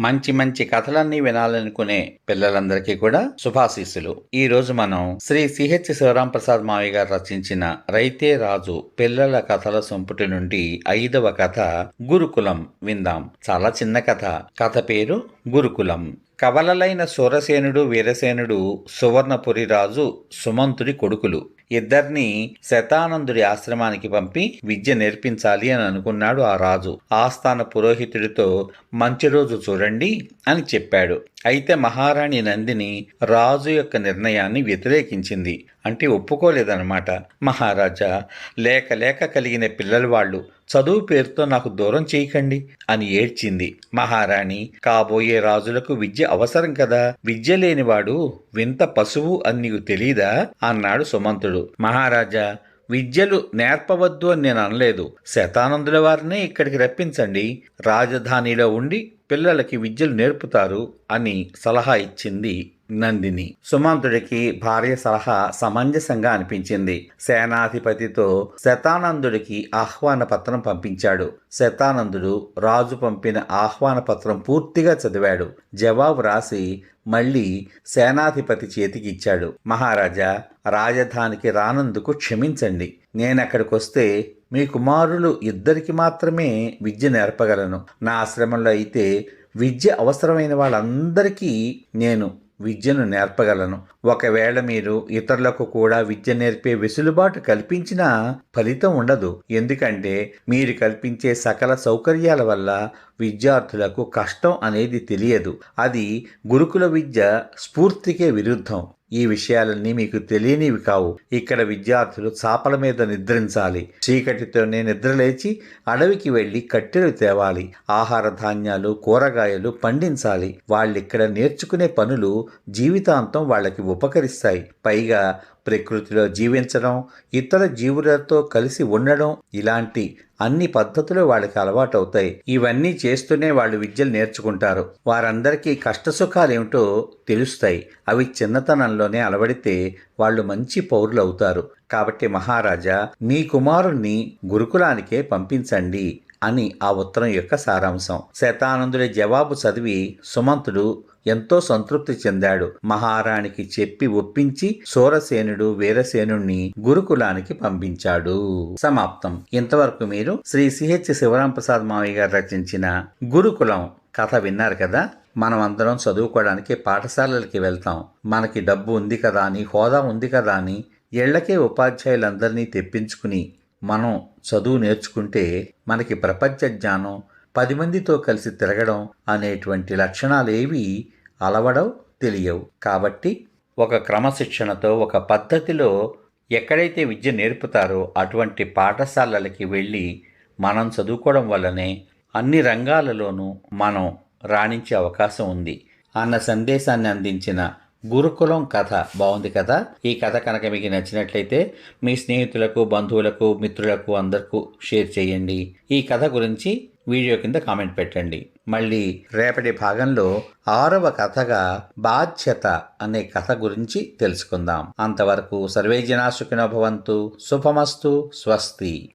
మంచి మంచి కథలన్నీ వినాలనుకునే పిల్లలందరికీ కూడా శుభాశీస్సులు. ఈ రోజు మనం శ్రీ సిహెచ్ శివరాం ప్రసాద్ మావి గారు రచించిన రైతే రాజు పిల్లల కథల సంపుటి నుండి ఐదవ కథ గురుకులం విందాం. చాలా చిన్న కథ. కథ పేరు గురుకులం. కవలలైన సూరసేనుడు వీరసేనుడు సువర్ణపురి రాజు సుమంతుడి కొడుకులు. ఇద్దరిని శతానందుడి ఆశ్రమానికి పంపి విద్య నేర్పించాలి అని అనుకున్నాడు ఆ రాజు. ఆస్థాన పురోహితుడితో మంచి రోజు చూడండి అని చెప్పాడు. అయితే మహారాణి నందిని రాజు యొక్క నిర్ణయాన్ని వ్యతిరేకించింది. అంటే ఒప్పుకోలేదన్నమాట. మహారాజా లేక లేక కలిగిన పిల్లలు వాళ్ళు చదువు పేరుతో నాకు దూరం చేయకండి అని ఏడ్చింది. మహారాణి కాబోయే రాజులకు విద్య అవసరం కదా. విద్య లేనివాడు వింత పశువు అని నీకు తెలీదా? అన్నాడు సుమంతుడు. మహారాజా విద్యలు నేర్పవద్దు అని నేను అనలేదు. శతానందుల వారినే ఇక్కడికి రప్పించండి. రాజధానిలో ఉండి పిల్లలకి విద్యలు నేర్పుతారు అని సలహా ఇచ్చింది నందిని. సుమంతుడికి భార్య సలహా సమంజసంగా అనిపించింది. సేనాధిపతితో శతానందుడికి ఆహ్వాన పత్రం పంపించాడు. శతానందుడు రాజు పంపిన ఆహ్వాన పత్రం పూర్తిగా చదివాడు. జవాబు రాసి మళ్ళీ సేనాధిపతి చేతికి ఇచ్చాడు మహారాజా రాజధానికి రానందుకు క్షమించండి. నేనక్కడికొస్తే మీ కుమారులు ఇద్దరికి మాత్రమే విద్య నేర్పగలను. నా ఆశ్రమంలో అయితే విద్య అవసరమైన వాళ్ళందరికీ నేను విద్యను నేర్పగలను. ఒకవేళ మీరు ఇతరులకు కూడా విద్య నేర్పే వెసులుబాటు కల్పించినా ఫలితం ఉండదు. ఎందుకంటే మీరు కల్పించే సకల సౌకర్యాల వల్ల విద్యార్థులకు కష్టం అనేది తెలియదు. అది గురుకుల విద్య స్ఫూర్తికే విరుద్ధం. ఈ విషయాలన్నీ మీకు తెలియనివి కావు. ఇక్కడ విద్యార్థులు చాపల మీద నిద్రించాలి. చీకటితోనే నిద్రలేచి అడవికి వెళ్ళి కట్టెలు తేవాలి. ఆహార ధాన్యాలు కూరగాయలు పండించాలి. వాళ్ళిక్కడ నేర్చుకునే పనులు జీవితాంతం వాళ్ళకి ఉపకరిస్తాయి. పైగా ప్రకృతిలో జీవించడం ఇతర జీవులతో కలిసి ఉండడం ఇలాంటి అన్ని పద్ధతులు వాళ్ళకి అలవాటవుతాయి. ఇవన్నీ చేస్తూనే వాళ్ళు విద్యలు నేర్చుకుంటారు. వారందరికీ కష్టసుఖాలేమిటో తెలుస్తాయి. అవి చిన్నతనంలోనే అలవడితే వాళ్ళు మంచి పౌరులు అవుతారు కాబట్టి మహారాజా మీ కుమారుణ్ణి గురుకులానికే పంపించండి అని ఆ ఉత్తరం యొక్క సారాంశం. శతానందుడి జవాబు చదివి సుమంతుడు ఎంతో సంతృప్తి చెందాడు. మహారాణికి చెప్పి ఒప్పించి సూరసేనుడు వీరసేనుణ్ణి గురుకులానికి పంపించాడు. సమాప్తం. ఇంతవరకు మీరు శ్రీ సిహెచ్ శివరాం ప్రసాద్ మావయ్య గారు రచించిన గురుకులం కథ విన్నారు కదా? మనం అందరం చదువుకోవడానికి పాఠశాలలకి వెళ్తాం. మనకి డబ్బు ఉంది కదా అని హోదా ఉంది కదా అని ఇళ్ళకే ఉపాధ్యాయులందరినీ తెప్పించుకుని మనం చదువు నేర్చుకుంటే మనకి ప్రపంచ జ్ఞానం పది మందితో కలిసి తిరగడం అనేటువంటి లక్షణాలు ఏవి అలవడం తెలియవు. కాబట్టి ఒక క్రమశిక్షణతో ఒక పద్ధతిలో ఎక్కడైతే విద్య నేర్పుతారో అటువంటి పాఠశాలలకి వెళ్ళి మనం చదువుకోవడం వల్లనే అన్ని రంగాలలోనూ మనం రాణించే అవకాశం ఉంది. అన్న సందేశాన్ని అందించిన గురుకులం కథ బాగుంది కదా? ఈ కథ కనుక మీకు నచ్చినట్లయితే మీ స్నేహితులకు బంధువులకు మిత్రులకు అందరికీ షేర్ చేయండి. ఈ కథ గురించి వీడియో కింద కామెంట్ పెట్టండి. మళ్ళీ రేపటి భాగంలో ఆరవ కథగా బాధ్యత అనే కథ గురించి తెలుసుకుందాం. అంతవరకు సర్వే జనా శుభమస్తు. స్వస్తి.